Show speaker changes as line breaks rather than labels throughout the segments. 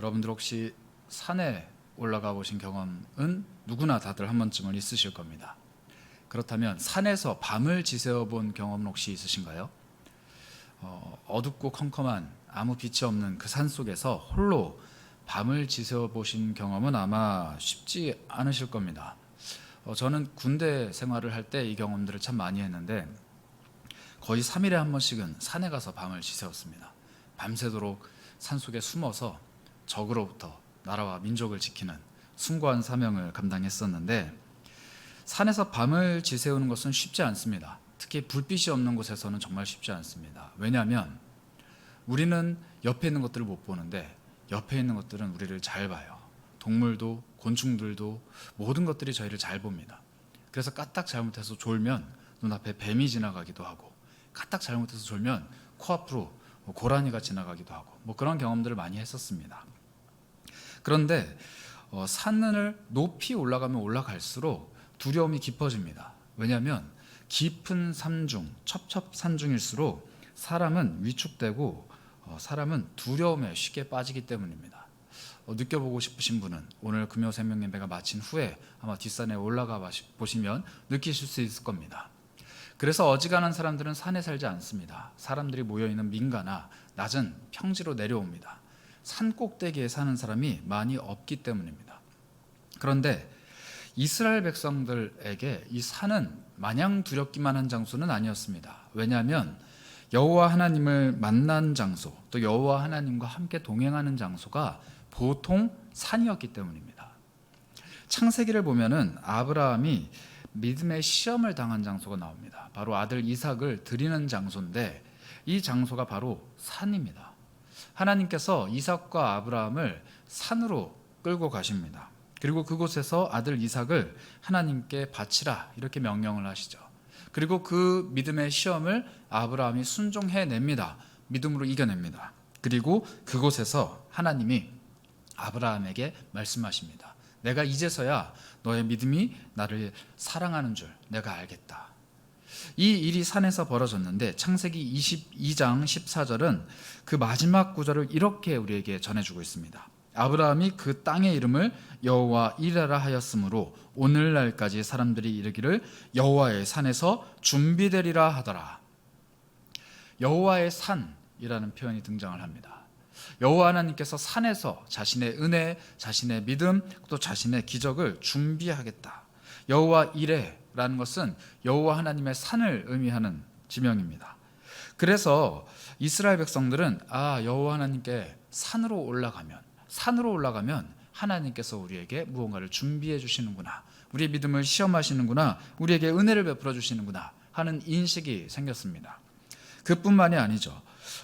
여러분들 혹시 산에 올라가 보신 경험은 누구나 다들 한 번쯤은 있으실 겁니다. 그렇다면 산에서 밤을 지새워 본 경험은 혹시 있으신가요? 어, 어둡고 컴컴한 아무 빛이 없는 그 산 속에서 홀로 밤을 지새워 보신 경험은 아마 쉽지 않으실 겁니다. 어, 저는 군대 생활을 할 때 이 경험들을 참 많이 했는데 거의 3일에 한 번씩은 산에 가서 밤을 지새웠습니다. 밤새도록 산 속에 숨어서 적으로부터 나라와 민족을 지키는 숭고한 사명을 감당했었는데 산에서 밤을 지새우는 것은 쉽지 않습니다. 특히 불빛이 없는 곳에서는 정말 쉽지 않습니다. 왜냐하면 우리는 옆에 있는 것들을 못 보는데 옆에 있는 것들은 우리를 잘 봐요. 동물도 곤충들도 모든 것들이 저희를 잘 봅니다. 그래서 까딱 잘못해서 졸면 눈앞에 뱀이 지나가기도 하고 까딱 잘못해서 졸면 코앞으로 뭐 고라니가 지나가기도 하고 뭐 그런 경험들을 많이 했었습니다. 그런데 어, 산을 높이 올라가면 올라갈수록 두려움이 깊어집니다. 왜냐하면 깊은 산중, 첩첩 산중일수록 사람은 위축되고 어, 사람은 두려움에 쉽게 빠지기 때문입니다. 어, 느껴보고 싶으신 분은 오늘 금요 생명 예배가 마친 후에 아마 뒷산에 올라가 보시면 느끼실 수 있을 겁니다. 그래서 어지간한 사람들은 산에 살지 않습니다. 사람들이 모여 있는 민가나 낮은 평지로 내려옵니다. 산 꼭대기에 사는 사람이 많이 없기 때문입니다. 그런데 이스라엘 백성들에게 이 산은 마냥 두렵기만 한 장소는 아니었습니다. 왜냐하면 여호와 하나님을 만난 장소, 또 여호와 하나님과 함께 동행하는 장소가 보통 산이었기 때문입니다. 창세기를 보면은 아브라함이 믿음의 시험을 당한 장소가 나옵니다. 바로 아들 이삭을 드리는 장소인데 이 장소가 바로 산입니다. 하나님께서 이삭과 아브라함을 산으로 끌고 가십니다. 그리고 그곳에서 아들 이삭을 하나님께 바치라 이렇게 명령을 하시죠. 그리고 그 믿음의 시험을 아브라함이 순종해 냅니다. 믿음으로 이겨냅니다. 그리고 그곳에서 하나님이 아브라함에게 말씀하십니다. 내가 이제서야 너의 믿음이 나를 사랑하는 줄 내가 알겠다. 이 일이 산에서 벌어졌는데 창세기 22장 14절은 그 마지막 구절을 이렇게 우리에게 전해주고 있습니다. 아브라함이 그 땅의 이름을 여호와 이레라 하였으므로 오늘날까지 사람들이 이르기를 여호와의 산에서 준비되리라 하더라. 여호와의 산이라는 표현이 등장을 합니다. 여호와 하나님께서 산에서 자신의 은혜, 자신의 믿음, 또 자신의 기적을 준비하겠다. 여호와 이레 라는 것은 여호와 하나님의 산을 의미하는 지명입니다. 그래서 이스라엘 백성들은 아 여호와 하나님께 산으로 올라가면 산으로 올라가면 하나님께서 우리에게 무언가를 준비해 주시는구나. 우리의 믿음을 시험하시는구나. 우리에게 은혜를 베풀어 주시는구나 하는 인식이 생겼습니다. 그뿐만이 아니죠.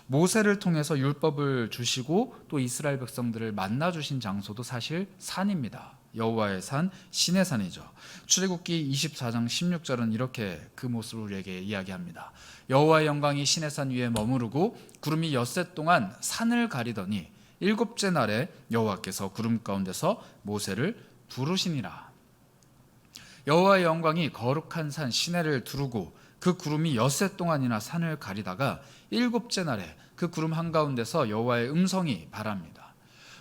모세를 통해서 율법을 주시고 또 이스라엘 백성들을 만나 주신 장소도 사실 산입니다. 여호와의 산, 신의 산이죠. 출애굽기 24장 16절은 이렇게 그 모습을 우리에게 이야기합니다. 여호와의 영광이 신의 산 위에 머무르고 구름이 엿새 동안 산을 가리더니 일곱째 날에 여호와께서 구름 가운데서 모세를 부르시니라. 여호와의 영광이 거룩한 산 시내를 두르고 그 구름이 엿새 동안이나 산을 가리다가 일곱째 날에 그 구름 한가운데서 여호와의 음성이 바랍니다.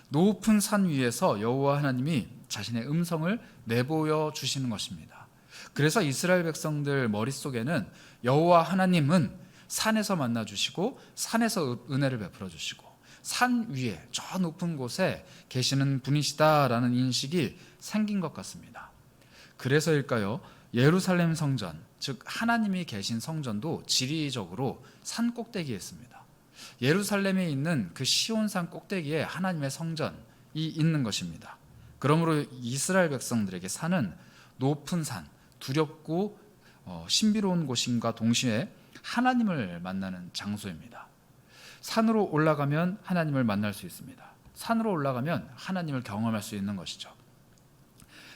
높은 산 위에서 여호와 하나님이 자신의 음성을 내보여 주시는 것입니다. 그래서 이스라엘 백성들 머릿속에는 여호와 하나님은 산에서 만나 주시고 산에서 은혜를 베풀어 주시고 산 위에 저 높은 곳에 계시는 분이시다라는 인식이 생긴 것 같습니다. 그래서일까요? 예루살렘 성전, 즉 하나님이 계신 성전도 지리적으로 산 꼭대기에 있습니다. 예루살렘에 있는 그 시온산 꼭대기에 하나님의 성전이 있는 것입니다. 그러므로 이스라엘 백성들에게 산은 높은 산, 두렵고 어, 신비로운 곳임과 동시에 하나님을 만나는 장소입니다. 산으로 올라가면 하나님을 만날 수 있습니다. 산으로 올라가면 하나님을 경험할 수 있는 것이죠.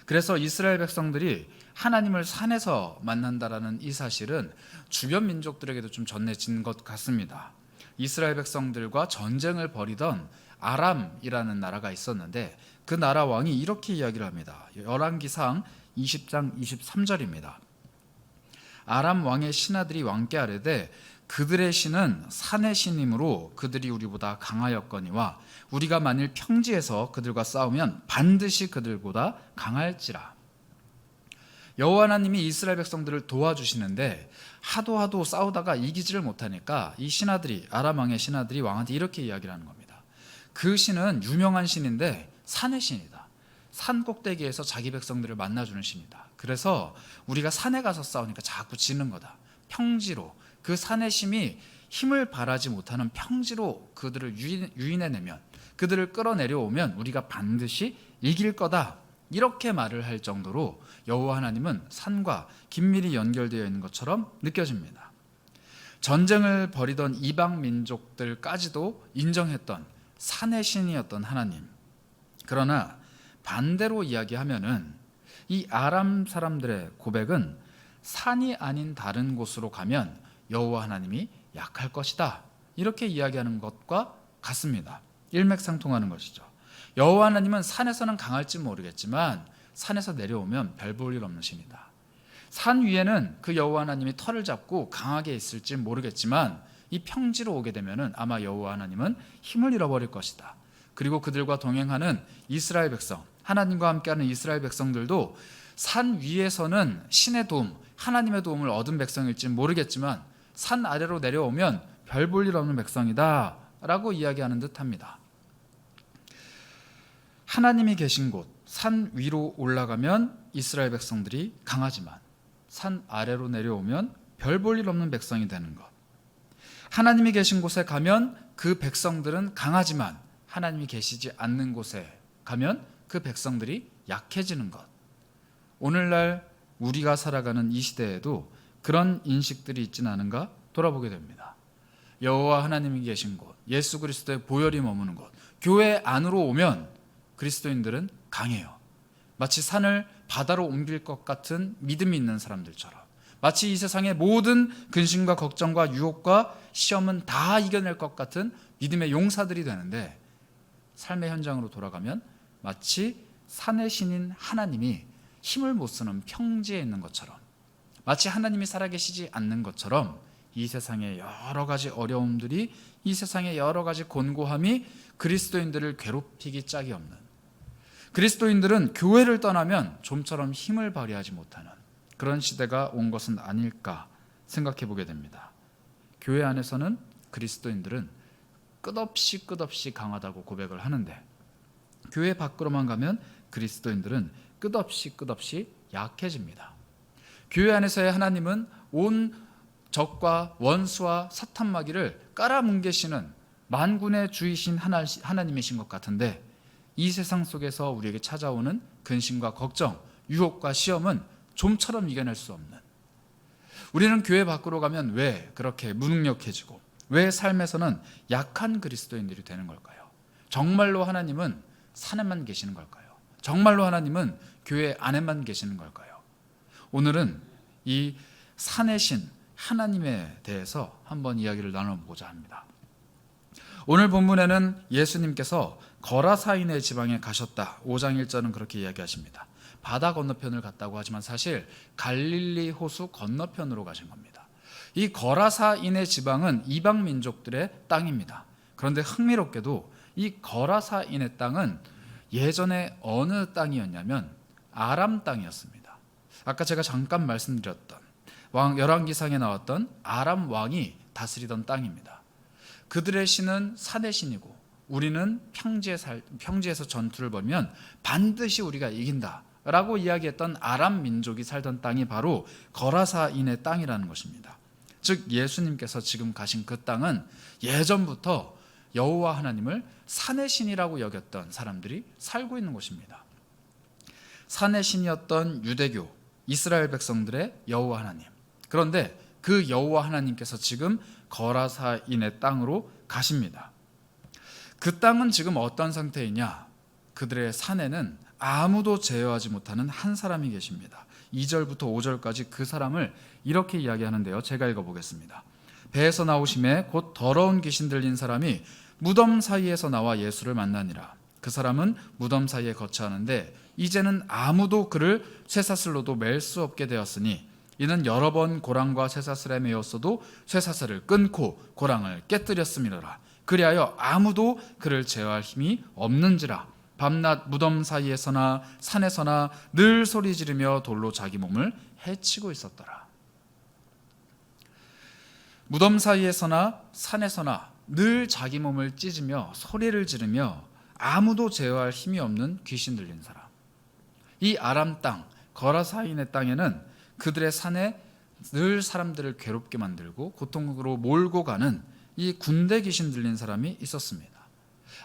그래서 이스라엘 백성들이 하나님을 산에서 만난다라는 이 사실은 주변 민족들에게도 좀 전해진 것 같습니다. 이스라엘 백성들과 전쟁을 벌이던 아람이라는 나라가 있었는데 그 나라 왕이 이렇게 이야기를 합니다. 열왕기상 20장 23절입니다. 아람 왕의 신하들이 왕께 아뢰되 그들의 신은 산의 신이므로 그들이 우리보다 강하였거니와 우리가 만일 평지에서 그들과 싸우면 반드시 그들보다 강할지라. 여호와 하나님이 이스라엘 백성들을 도와주시는데 하도 하도 싸우다가 이기지를 못하니까 이 신하들이 아람 왕의 신하들이 왕한테 이렇게 이야기를 하는 겁니다. 그 신은 유명한 신인데 산의 신이다. 산 꼭대기에서 자기 백성들을 만나주는 신이다. 그래서 우리가 산에 가서 싸우니까 자꾸 지는 거다. 평지로 그 산의 심이 힘을 발하지 못하는 평지로 그들을 유인, 유인해내면 그들을 끌어내려오면 우리가 반드시 이길 거다. 이렇게 말을 할 정도로 여호와 하나님은 산과 긴밀히 연결되어 있는 것처럼 느껴집니다. 전쟁을 벌이던 이방 민족들까지도 인정했던 산의 신이었던 하나님. 그러나 반대로 이야기하면은 이 아람 사람들의 고백은 산이 아닌 다른 곳으로 가면 여호와 하나님이 약할 것이다. 이렇게 이야기하는 것과 같습니다. 일맥상통하는 것이죠. 여호와 하나님은 산에서는 강할지 모르겠지만 산에서 내려오면 별 볼 일 없는 신이다. 산 위에는 그 여호와 하나님이 털을 잡고 강하게 있을지 모르겠지만 이 평지로 오게 되면은 아마 여호와 하나님은 힘을 잃어버릴 것이다. 그리고 그들과 동행하는 이스라엘 백성, 하나님과 함께하는 이스라엘 백성들도 산 위에서는 신의 도움, 하나님의 도움을 얻은 백성일지 모르겠지만 산 아래로 내려오면 별 볼 일 없는 백성이다라고 이야기하는 듯합니다. 하나님이 계신 곳, 산 위로 올라가면 이스라엘 백성들이 강하지만 산 아래로 내려오면 별 볼 일 없는 백성이 되는 것. 하나님이 계신 곳에 가면 그 백성들은 강하지만 하나님이 계시지 않는 곳에 가면 그 백성들이 약해지는 것. 오늘날 우리가 살아가는 이 시대에도 그런 인식들이 있지는 않은가 돌아보게 됩니다. 여호와 하나님이 계신 곳, 예수 그리스도의 보혈이 머무는 곳, 교회 안으로 오면 그리스도인들은 강해요. 마치 산을 바다로 옮길 것 같은 믿음이 있는 사람들처럼 마치 이 세상의 모든 근심과 걱정과 유혹과 시험은 다 이겨낼 것 같은 믿음의 용사들이 되는데 삶의 현장으로 돌아가면 마치 산의 신인 하나님이 힘을 못 쓰는 평지에 있는 것처럼 마치 하나님이 살아계시지 않는 것처럼 이 세상의 여러 가지 어려움들이 이 세상의 여러 가지 곤고함이 그리스도인들을 괴롭히기 짝이 없는 그리스도인들은 교회를 떠나면 좀처럼 힘을 발휘하지 못하는 그런 시대가 온 것은 아닐까 생각해 보게 됩니다. 교회 안에서는 그리스도인들은 끝없이 끝없이 강하다고 고백을 하는데 교회 밖으로만 가면 그리스도인들은 끝없이 끝없이 약해집니다. 교회 안에서의 하나님은 온 적과 원수와 사탄 마귀를 깔아뭉개시는 만군의 주이신 하나, 하나님이신 것 같은데 이 세상 속에서 우리에게 찾아오는 근심과 걱정, 유혹과 시험은 좀처럼 이겨낼 수 없는 우리는 교회 밖으로 가면 왜 그렇게 무능력해지고 왜 삶에서는 약한 그리스도인들이 되는 걸까요? 정말로 하나님은 산에만 계시는 걸까요? 정말로 하나님은 교회 안에만 계시는 걸까요? 오늘은 이 산의 신 하나님에 대해서 한번 이야기를 나눠보자 합니다. 오늘 본문에는 예수님께서 거라사인의 지방에 가셨다. 5장 1절은 그렇게 이야기하십니다. 바다 건너편을 갔다고 하지만 사실 갈릴리 호수 건너편으로 가신 겁니다. 이 거라사인의 지방은 이방 민족들의 땅입니다. 그런데 흥미롭게도 이 거라사인의 땅은 예전에 어느 땅이었냐면 아람 땅이었습니다. 아까 제가 잠깐 말씀드렸던 왕 열왕기상에 나왔던 아람 왕이 다스리던 땅입니다. 그들의 신은 산의 신이고 우리는 평지에 살, 평지에서 전투를 벌면 반드시 우리가 이긴다 라고 이야기했던 아람 민족이 살던 땅이 바로 거라사인의 땅이라는 것입니다. 즉 예수님께서 지금 가신 그 땅은 예전부터 여호와 하나님을 산의 신이라고 여겼던 사람들이 살고 있는 곳입니다. 산의 신이었던 유대교 이스라엘 백성들의 여호와 하나님. 그런데 그 여호와 하나님께서 지금 거라사인의 땅으로 가십니다. 그 땅은 지금 어떤 상태이냐? 그들의 산에는 아무도 제어하지 못하는 한 사람이 계십니다. 2절부터 5절까지 그 사람을 이렇게 이야기하는데요. 제가 읽어보겠습니다. 배에서 나오심에 곧 더러운 귀신 들린 사람이 무덤 사이에서 나와 예수를 만나니라. 그 사람은 무덤 사이에 거처하는데 이제는 아무도 그를 쇠사슬로도 맬 수 없게 되었으니 이는 여러 번 고랑과 쇠사슬에 매였어도 쇠사슬을 끊고 고랑을 깨뜨렸음이로라. 그리하여 아무도 그를 제어할 힘이 없는지라. 밤낮 무덤 사이에서나 산에서나 늘 소리 지르며 돌로 자기 몸을 해치고 있었더라. 무덤 사이에서나 산에서나 늘 자기 몸을 찢으며 소리를 지르며 아무도 제어할 힘이 없는 귀신 들린 사람. 이 아람 땅 거라사인의 땅에는 그들의 산에 늘 사람들을 괴롭게 만들고 고통으로 몰고 가는 이 군대 귀신 들린 사람이 있었습니다.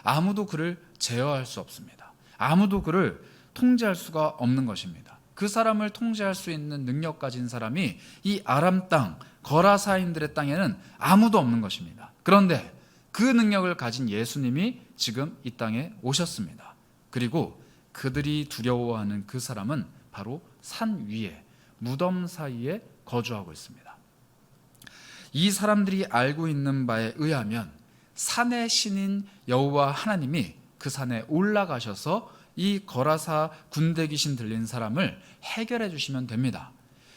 아무도 그를 제어할 수 없습니다. 아무도 그를 통제할 수가 없는 것입니다. 그 사람을 통제할 수 있는 능력 가진 사람이 이 아람 땅 거라사인들의 땅에는 아무도 없는 것입니다. 그런데 그 능력을 가진 예수님이 지금 이 땅에 오셨습니다. 그리고 그들이 두려워하는 그 사람은 바로 산 위에 무덤 사이에 거주하고 있습니다. 이 사람들이 알고 있는 바에 의하면 산의 신인 여호와 하나님이 그 산에 올라가셔서 이 거라사 군대 귀신 들린 사람을 해결해 주시면 됩니다.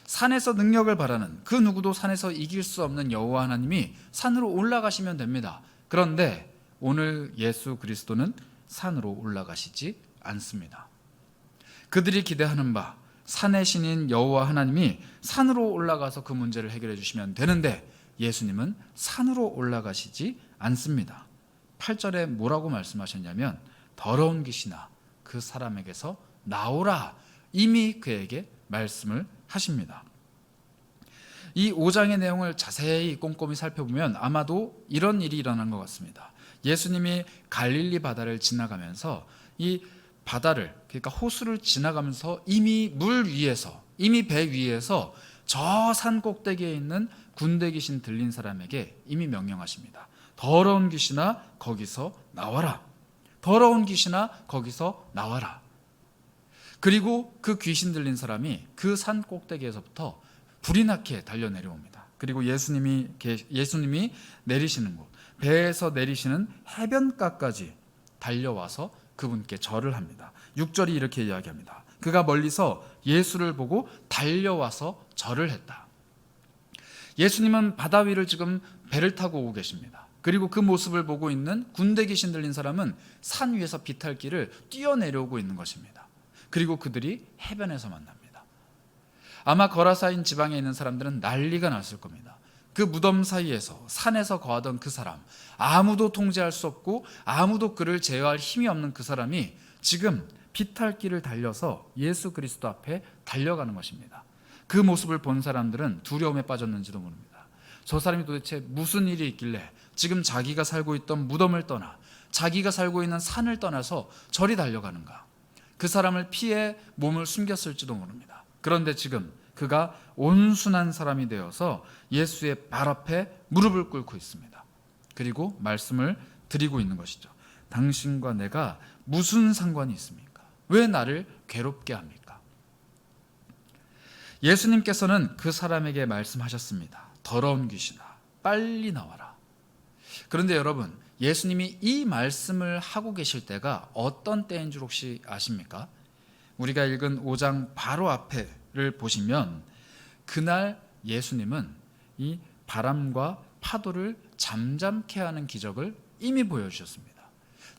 산에서 능력을 바라는 그 누구도 산에서 이길 수 없는 여호와 하나님이 산으로 올라가시면 됩니다. 그런데 오늘 예수 그리스도는 산으로 올라가시지 않습니다. 그들이 기대하는 바 산의 신인 여호와 하나님이 산으로 올라가서 그 문제를 해결해 주시면 되는데 예수님은 산으로 올라가시지 않습니다. 8절에 뭐라고 말씀하셨냐면 더러운 귀신아 그 사람에게서 나오라 이미 그에게 말씀을 하십니다. 이 5장의 내용을 자세히 꼼꼼히 살펴보면 아마도 이런 일이 일어난 것 같습니다. 예수님이 갈릴리 바다를 지나가면서 이 바다를 그러니까 호수를 지나가면서 이미 물 위에서 이미 배 위에서 저 산 꼭대기에 있는 군대 귀신 들린 사람에게 이미 명령하십니다. 더러운 귀신아 거기서 나와라. 더러운 귀신아 거기서 나와라. 그리고 그 귀신 들린 사람이 그 산 꼭대기에서부터 불이 나게 달려 내려옵니다. 그리고 예수님이 예수님이 내리시는 곳 배에서 내리시는 해변가까지 달려와서 그분께 절을 합니다. 6절이 이렇게 이야기합니다. 그가 멀리서 예수를 보고 달려와서 절을 했다. 예수님은 바다 위를 지금 배를 타고 오고 계십니다. 그리고 그 모습을 보고 있는 군대 귀신 들린 사람은 산 위에서 비탈길을 뛰어내려오고 있는 것입니다. 그리고 그들이 해변에서 만납니다. 아마 거라사인 지방에 있는 사람들은 난리가 났을 겁니다. 그 무덤 사이에서 산에서 거하던 그 사람, 아무도 통제할 수 없고 아무도 그를 제어할 힘이 없는 그 사람이 지금 비탈길을 달려서 예수 그리스도 앞에 달려가는 것입니다. 그 모습을 본 사람들은 두려움에 빠졌는지도 모릅니다. 저 사람이 도대체 무슨 일이 있길래 지금 자기가 살고 있던 무덤을 떠나 자기가 살고 있는 산을 떠나서 저리 달려가는가? 그 사람을 피해 몸을 숨겼을지도 모릅니다. 그런데 지금 그가 온순한 사람이 되어서 예수의 발 앞에 무릎을 꿇고 있습니다. 그리고 말씀을 드리고 있는 것이죠. 당신과 내가 무슨 상관이 있습니까? 왜 나를 괴롭게 합니까? 예수님께서는 그 사람에게 말씀하셨습니다. 더러운 귀신아, 빨리 나와라. 그런데 여러분, 예수님이 이 말씀을 하고 계실 때가 어떤 때인 줄 혹시 아십니까? 우리가 읽은 5장 바로 앞에를 보시면 그날 예수님은 이 바람과 파도를 잠잠케 하는 기적을 이미 보여주셨습니다.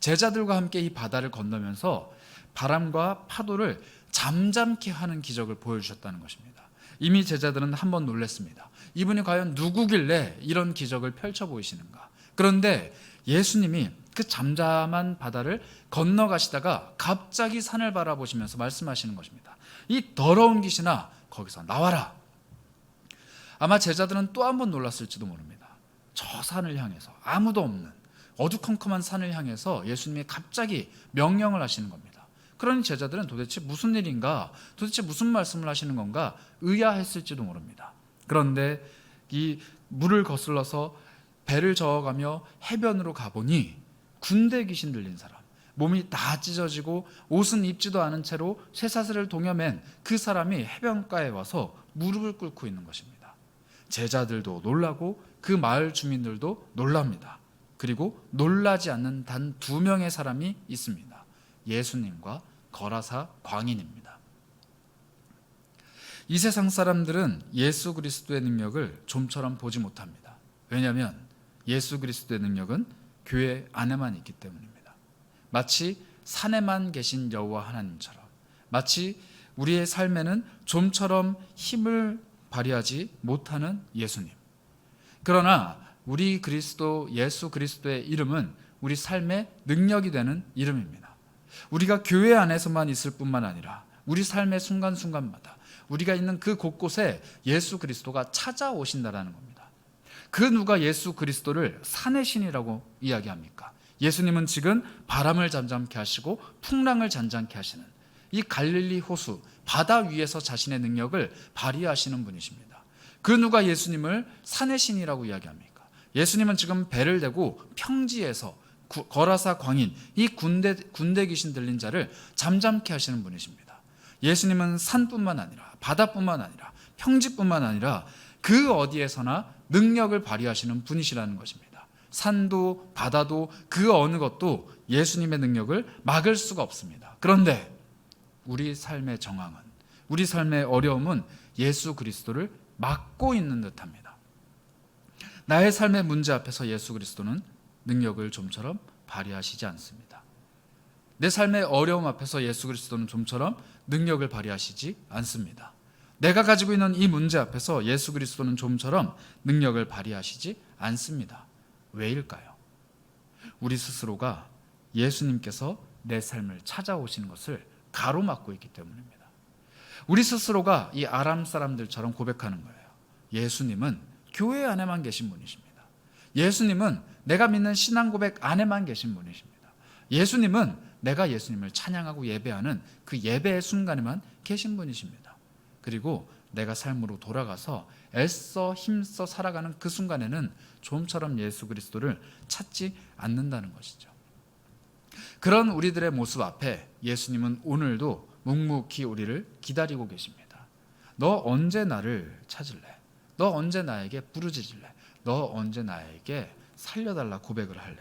제자들과 함께 이 바다를 건너면서 바람과 파도를 잠잠케 하는 기적을 보여주셨다는 것입니다. 이미 제자들은 한 번 놀랐습니다. 이분이 과연 누구길래 이런 기적을 펼쳐 보이시는가? 그런데 예수님이 그 잠잠한 바다를 건너가시다가 갑자기 산을 바라보시면서 말씀하시는 것입니다. 이 더러운 귀신아 거기서 나와라. 아마 제자들은 또 한 번 놀랐을지도 모릅니다. 저 산을 향해서 아무도 없는 어두컴컴한 산을 향해서 예수님이 갑자기 명령을 하시는 겁니다. 그러니 제자들은 도대체 무슨 일인가, 도대체 무슨 말씀을 하시는 건가 의아했을지도 모릅니다. 그런데 이 물을 거슬러서 배를 저어가며 해변으로 가보니 군대 귀신 들린 사람, 몸이 다 찢어지고 옷은 입지도 않은 채로 쇠사슬을 동여맨 그 사람이 해변가에 와서 무릎을 꿇고 있는 것입니다. 제자들도 놀라고 그 마을 주민들도 놀랍니다. 그리고 놀라지 않는 단 두 명의 사람이 있습니다. 예수님과 거라사 광인입니다. 이 세상 사람들은 예수 그리스도의 능력을 좀처럼 보지 못합니다. 왜냐하면 예수 그리스도의 능력은 교회 안에만 있기 때문입니다. 마치 산에만 계신 여호와 하나님처럼 마치 우리의 삶에는 좀처럼 힘을 발휘하지 못하는 예수님. 그러나 우리 그리스도 예수 그리스도의 이름은 우리 삶의 능력이 되는 이름입니다. 우리가 교회 안에서만 있을 뿐만 아니라 우리 삶의 순간순간마다 우리가 있는 그 곳곳에 예수 그리스도가 찾아오신다라는 겁니다. 그 누가 예수 그리스도를 산의 신이라고 이야기합니까? 예수님은 지금 바람을 잠잠케 하시고 풍랑을 잔잔케 하시는 이 갈릴리 호수 바다 위에서 자신의 능력을 발휘하시는 분이십니다. 그 누가 예수님을 산의 신이라고 이야기합니까? 예수님은 지금 배를 대고 평지에서 구- 거라사 광인 이 군대 군대 귀신 들린 자를 잠잠케 하시는 분이십니다. 예수님은 산뿐만 아니라 바다뿐만 아니라 평지뿐만 아니라 그 어디에서나 능력을 발휘하시는 분이시라는 것입니다. 산도 바다도 그 어느 것도 예수님의 능력을 막을 수가 없습니다. 그런데 우리 삶의 정황은 우리 삶의 어려움은 예수 그리스도를 막고 있는 듯합니다. 나의 삶의 문제 앞에서 예수 그리스도는 능력을 좀처럼 발휘하시지 않습니다. 내 삶의 어려움 앞에서 예수 그리스도는 좀처럼 능력을 발휘하시지 않습니다. 내가 가지고 있는 이 문제 앞에서 예수 그리스도는 좀처럼 능력을 발휘하시지 않습니다. 왜일까요? 우리 스스로가 예수님께서 내 삶을 찾아오시는 것을 가로막고 있기 때문입니다. 우리 스스로가 이 아람 사람들처럼 고백하는 거예요. 예수님은 교회 안에만 계신 분이십니다. 예수님은 내가 믿는 신앙 고백 안에만 계신 분이십니다. 예수님은 내가 예수님을 찬양하고 예배하는 그 예배의 순간에만 계신 분이십니다. 그리고 내가 삶으로 돌아가서 애써 힘써 살아가는 그 순간에는 좀처럼 예수 그리스도를 찾지 않는다는 것이죠. 그런 우리들의 모습 앞에 예수님은 오늘도 묵묵히 우리를 기다리고 계십니다. 너 언제 나를 찾을래? 너 언제 나에게 부르짖을래? 너 언제 나에게 살려달라 고백을 할래?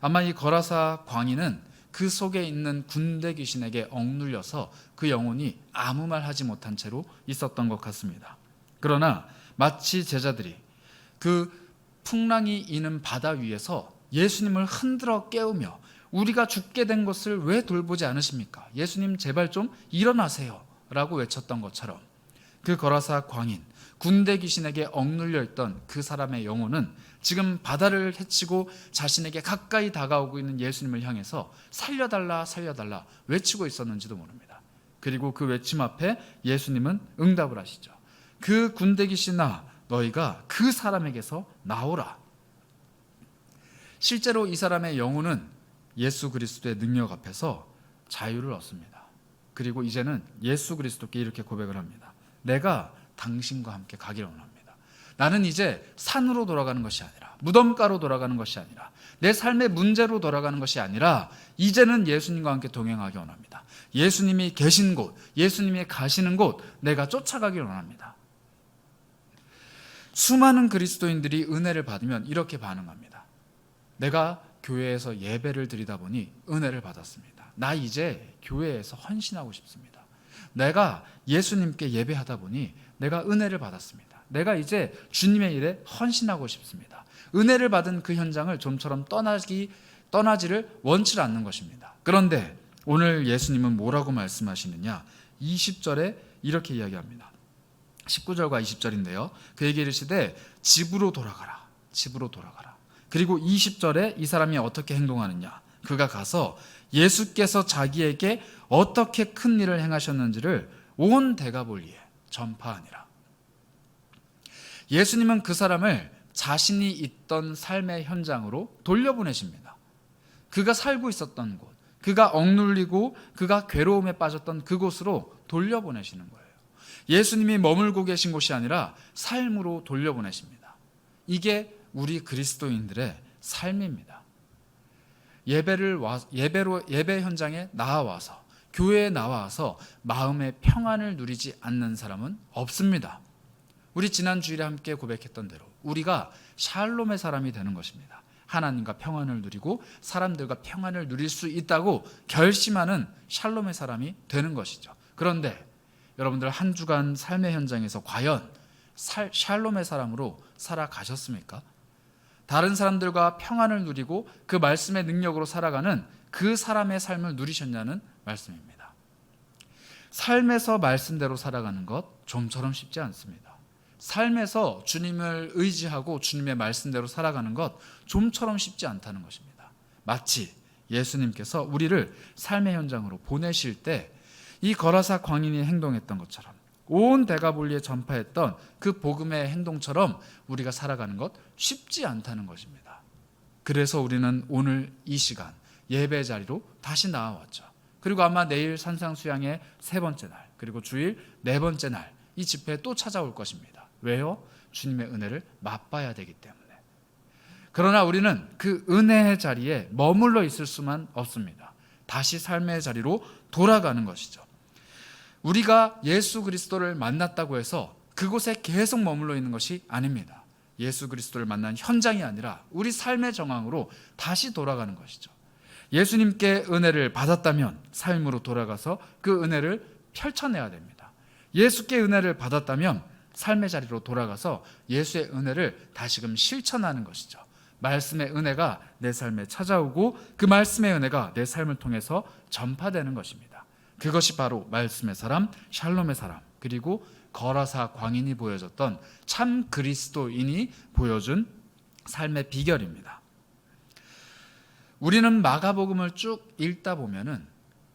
아마 이 거라사 광인은 그 속에 있는 군대 귀신에게 억눌려서 그 영혼이 아무 말 하지 못한 채로 있었던 것 같습니다. 그러나 마치 제자들이 그 풍랑이 이는 바다 위에서 예수님을 흔들어 깨우며 우리가 죽게 된 것을 왜 돌보지 않으십니까? 예수님 제발 좀 일어나세요. 라고 외쳤던 것처럼 그 거라사 광인 군대 귀신에게 억눌려 있던 그 사람의 영혼은 지금 바다를 헤치고 자신에게 가까이 다가오고 있는 예수님을 향해서 살려달라 살려달라 외치고 있었는지도 모릅니다. 그리고 그 외침 앞에 예수님은 응답을 하시죠. 그 군대 귀신아 너희가 그 사람에게서 나오라. 실제로 이 사람의 영혼은 예수 그리스도의 능력 앞에서 자유를 얻습니다. 그리고 이제는 예수 그리스도께 이렇게 고백을 합니다. 내가 당신과 함께 가기를 원합니다. 나는 이제 산으로 돌아가는 것이 아니라 무덤가로 돌아가는 것이 아니라 내 삶의 문제로 돌아가는 것이 아니라 이제는 예수님과 함께 동행하기 원합니다. 예수님이 계신 곳, 예수님이 가시는 곳 내가 쫓아가기 원합니다. 수많은 그리스도인들이 은혜를 받으면 이렇게 반응합니다. 내가 교회에서 예배를 드리다 보니 은혜를 받았습니다. 나 이제 교회에서 헌신하고 싶습니다. 내가 예수님께 예배하다 보니 내가 은혜를 받았습니다. 내가 이제 주님의 일에 헌신하고 싶습니다. 은혜를 받은 그 현장을 좀처럼 떠나기 떠나지를 원치 않는 것입니다. 그런데 오늘 예수님은 뭐라고 말씀하시느냐? 20절에 이렇게 이야기합니다. 19절과 20절인데요. 그에게 이르시되 집으로 돌아가라. 집으로 돌아가라. 그리고 20절에 이 사람이 어떻게 행동하느냐? 그가 가서 예수께서 자기에게 어떻게 큰 일을 행하셨는지를 온 대가볼리에 전파하니라. 예수님은 그 사람을 자신이 있던 삶의 현장으로 돌려보내십니다. 그가 살고 있었던 곳, 그가 억눌리고 그가 괴로움에 빠졌던 그곳으로 돌려보내시는 거예요. 예수님이 머물고 계신 곳이 아니라 삶으로 돌려보내십니다. 이게 우리 그리스도인들의 삶입니다. 예배를 와, 예배로 예배 현장에 나와서 교회에 나와서 마음의 평안을 누리지 않는 사람은 없습니다. 우리 지난 주일에 함께 고백했던 대로 우리가 샬롬의 사람이 되는 것입니다. 하나님과 평안을 누리고 사람들과 평안을 누릴 수 있다고 결심하는 샬롬의 사람이 되는 것이죠. 그런데 여러분들 한 주간 삶의 현장에서 과연 살, 샬롬의 사람으로 살아가셨습니까? 다른 사람들과 평안을 누리고 그 말씀의 능력으로 살아가는 그 사람의 삶을 누리셨냐는 말씀입니다. 삶에서 말씀대로 살아가는 것 좀처럼 쉽지 않습니다. 삶에서 주님을 의지하고 주님의 말씀대로 살아가는 것 좀처럼 쉽지 않다는 것입니다. 마치 예수님께서 우리를 삶의 현장으로 보내실 때 이 거라사 광인이 행동했던 것처럼 온 대가볼리에 전파했던 그 복음의 행동처럼 우리가 살아가는 것 쉽지 않다는 것입니다. 그래서 우리는 오늘 이 시간 예배 자리로 다시 나와왔죠. 그리고 아마 내일 산상 수양의 세 번째 날, 그리고 주일 네 번째 날 이 집회에 또 찾아올 것입니다. 왜요? 주님의 은혜를 맛봐야 되기 때문에. 그러나 우리는 그 은혜의 자리에 머물러 있을 수만 없습니다. 다시 삶의 자리로 돌아가는 것이죠. 우리가 예수 그리스도를 만났다고 해서 그곳에 계속 머물러 있는 것이 아닙니다. 예수 그리스도를 만난 현장이 아니라 우리 삶의 정황으로 다시 돌아가는 것이죠. 예수님께 은혜를 받았다면 삶으로 돌아가서 그 은혜를 펼쳐내야 됩니다. 예수께 은혜를 받았다면 삶의 자리로 돌아가서 예수의 은혜를 다시금 실천하는 것이죠. 말씀의 은혜가 내 삶에 찾아오고 그 말씀의 은혜가 내 삶을 통해서 전파되는 것입니다. 그것이 바로 말씀의 사람, 샬롬의 사람, 그리고 거라사 광인이 보여줬던 참 그리스도인이 보여준 삶의 비결입니다. 우리는 마가복음을 쭉 읽다 보면은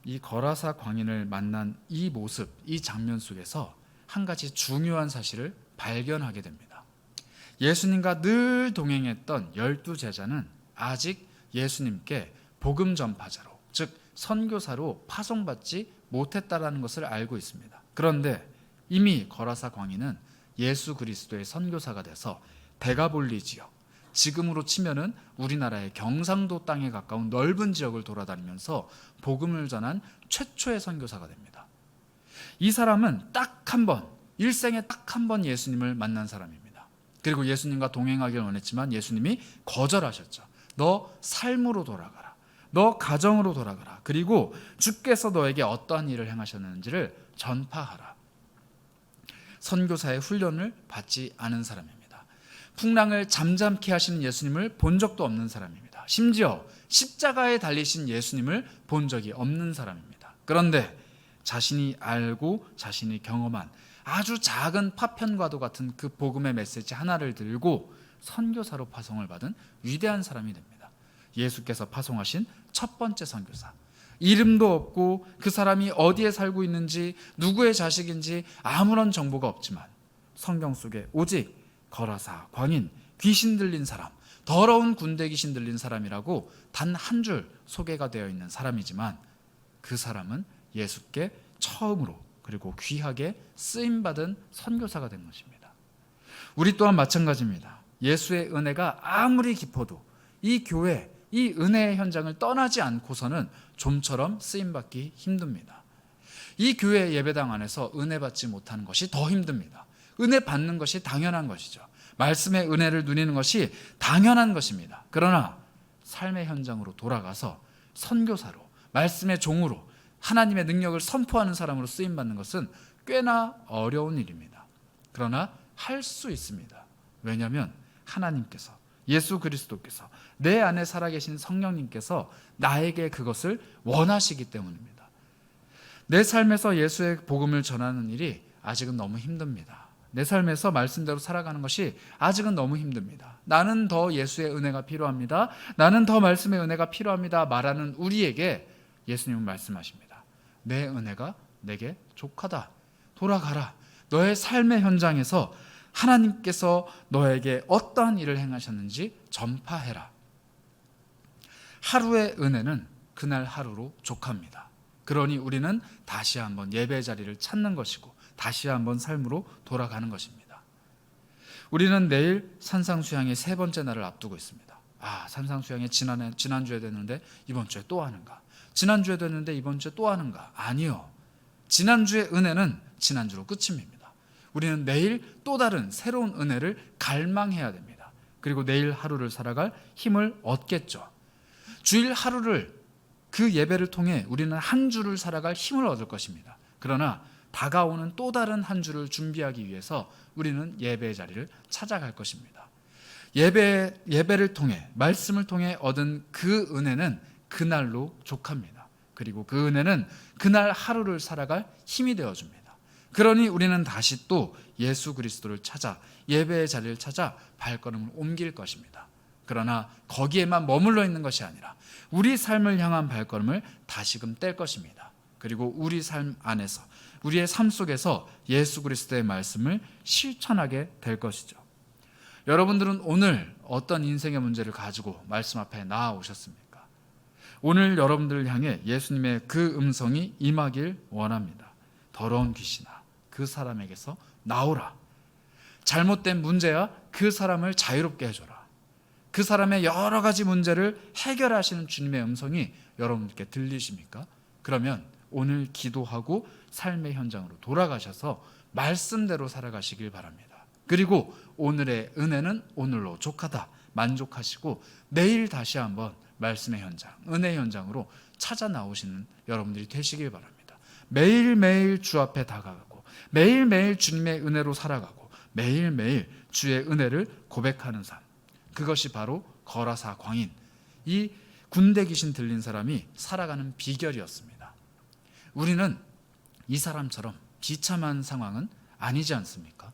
이 거라사 광인을 만난 이 모습, 이 장면 속에서 한 가지 중요한 사실을 발견하게 됩니다. 예수님과 늘 동행했던 열두 제자는 아직 예수님께 복음 전파자로, 즉 선교사로 파송받지 못했다라는 것을 알고 있습니다. 그런데 이미 거라사 광인은 예수 그리스도의 선교사가 돼서 대가볼리 지역, 지금으로 치면은 우리나라의 경상도 땅에 가까운 넓은 지역을 돌아다니면서 복음을 전한 최초의 선교사가 됩니다. 이 사람은 딱 한 번, 일생에 딱 한 번 예수님을 만난 사람입니다. 그리고 예수님과 동행하길 원했지만 예수님이 거절하셨죠. 너 삶으로 돌아가라. 너 가정으로 돌아가라. 그리고 주께서 너에게 어떠한 일을 행하셨는지를 전파하라. 선교사의 훈련을 받지 않은 사람입니다. 풍랑을 잠잠케 하시는 예수님을 본 적도 없는 사람입니다. 심지어 십자가에 달리신 예수님을 본 적이 없는 사람입니다. 그런데 자신이 알고 자신이 경험한 아주 작은 파편과도 같은 그 복음의 메시지 하나를 들고 선교사로 파송을 받은 위대한 사람이 됩니다. 예수께서 파송하신 첫 번째 선교사. 이름도 없고 그 사람이 어디에 살고 있는지 누구의 자식인지 아무런 정보가 없지만 성경 속에 오직 거라사, 광인, 귀신 들린 사람, 더러운 군대 귀신 들린 사람이라고 단 한 줄 소개가 되어 있는 사람이지만 그 사람은 예수께 처음으로 그리고 귀하게 쓰임 받은 선교사가 된 것입니다. 우리 또한 마찬가지입니다. 예수의 은혜가 아무리 깊어도 이 교회 이 은혜의 현장을 떠나지 않고서는 좀처럼 쓰임 받기 힘듭니다. 이 교회 예배당 안에서 은혜 받지 못하는 것이 더 힘듭니다. 은혜 받는 것이 당연한 것이죠. 말씀의 은혜를 누리는 것이 당연한 것입니다. 그러나 삶의 현장으로 돌아가서 선교사로 말씀의 종으로 하나님의 능력을 선포하는 사람으로 쓰임 받는 것은 꽤나 어려운 일입니다. 그러나 할 수 있습니다. 왜냐하면 하나님께서 예수 그리스도께서 내 안에 살아계신 성령님께서 나에게 그것을 원하시기 때문입니다. 내 삶에서 예수의 복음을 전하는 일이 아직은 너무 힘듭니다. 내 삶에서 말씀대로 살아가는 것이 아직은 너무 힘듭니다. 나는 더 예수의 은혜가 필요합니다. 나는 더 말씀의 은혜가 필요합니다. 말하는 우리에게 예수님은 말씀하십니다. 내 은혜가 내게 족하다. 돌아가라. 너의 삶의 현장에서 하나님께서 너에게 어떠한 일을 행하셨는지 전파해라. 하루의 은혜는 그날 하루로 족합니다. 그러니 우리는 다시 한번 예배 자리를 찾는 것이고 다시 한번 삶으로 돌아가는 것입니다. 우리는 내일 산상수양의 세 번째 날을 앞두고 있습니다. 아, 산상수양이 지난해 지난주에 됐는데 이번 주에 또 하는가? 지난주에 됐는데 이번 주에 또 하는가? 아니요. 지난주의 은혜는 지난주로 끝입니다. 우리는 내일 또 다른 새로운 은혜를 갈망해야 됩니다. 그리고 내일 하루를 살아갈 힘을 얻겠죠. 주일 하루를 그 예배를 통해 우리는 한 주를 살아갈 힘을 얻을 것입니다. 그러나 다가오는 또 다른 한 주를 준비하기 위해서 우리는 예배의 자리를 찾아갈 것입니다. 예배 예배를 통해 말씀을 통해 얻은 그 은혜는 그날로 족합니다. 그리고 그 은혜는 그날 하루를 살아갈 힘이 되어 줍니다. 그러니 우리는 다시 또 예수 그리스도를 찾아 예배의 자리를 찾아 발걸음을 옮길 것입니다. 그러나 거기에만 머물러 있는 것이 아니라 우리 삶을 향한 발걸음을 다시금 뗄 것입니다. 그리고 우리 삶 안에서 우리의 삶 속에서 예수 그리스도의 말씀을 실천하게 될 것이죠. 여러분들은 오늘 어떤 인생의 문제를 가지고 말씀 앞에 나아오셨습니까? 오늘 여러분들을 향해 예수님의 그 음성이 임하길 원합니다. 더러운 귀신아, 그 사람에게서 나오라. 잘못된 문제야 그 사람을 자유롭게 해줘라. 그 사람의 여러 가지 문제를 해결하시는 주님의 음성이 여러분께 들리십니까? 그러면 오늘 기도하고 삶의 현장으로 돌아가셔서 말씀대로 살아가시길 바랍니다. 그리고 오늘의 은혜는 오늘로 족하다 만족하시고 내일 다시 한번 말씀의 현장, 은혜 현장으로 찾아 나오시는 여러분들이 되시길 바랍니다. 매일매일 주 앞에 다가가고 매일매일 주님의 은혜로 살아가고 매일매일 주의 은혜를 고백하는 삶. 그것이 바로 거라사 광인 이 군대 귀신 들린 사람이 살아가는 비결이었습니다. 우리는 이 사람처럼 비참한 상황은 아니지 않습니까?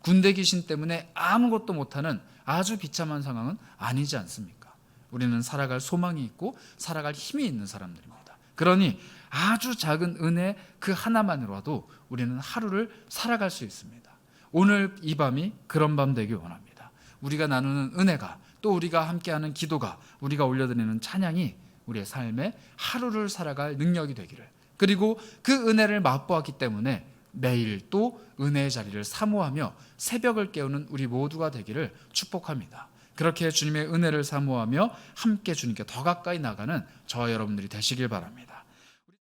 군대 귀신 때문에 아무것도 못하는 아주 비참한 상황은 아니지 않습니까? 우리는 살아갈 소망이 있고 살아갈 힘이 있는 사람들입니다. 그러니 아주 작은 은혜 그 하나만으로도 우리는 하루를 살아갈 수 있습니다. 오늘 이 밤이 그런 밤 되길 원합니다. 우리가 나누는 은혜가 또 우리가 함께하는 기도가 우리가 올려드리는 찬양이 우리의 삶에 하루를 살아갈 능력이 되기를 그리고 그 은혜를 맛보았기 때문에 매일 또 은혜의 자리를 사모하며 새벽을 깨우는 우리 모두가 되기를 축복합니다. 그렇게 주님의 은혜를 사모하며 함께 주님께 더 가까이 나가는 저와 여러분들이 되시길 바랍니다.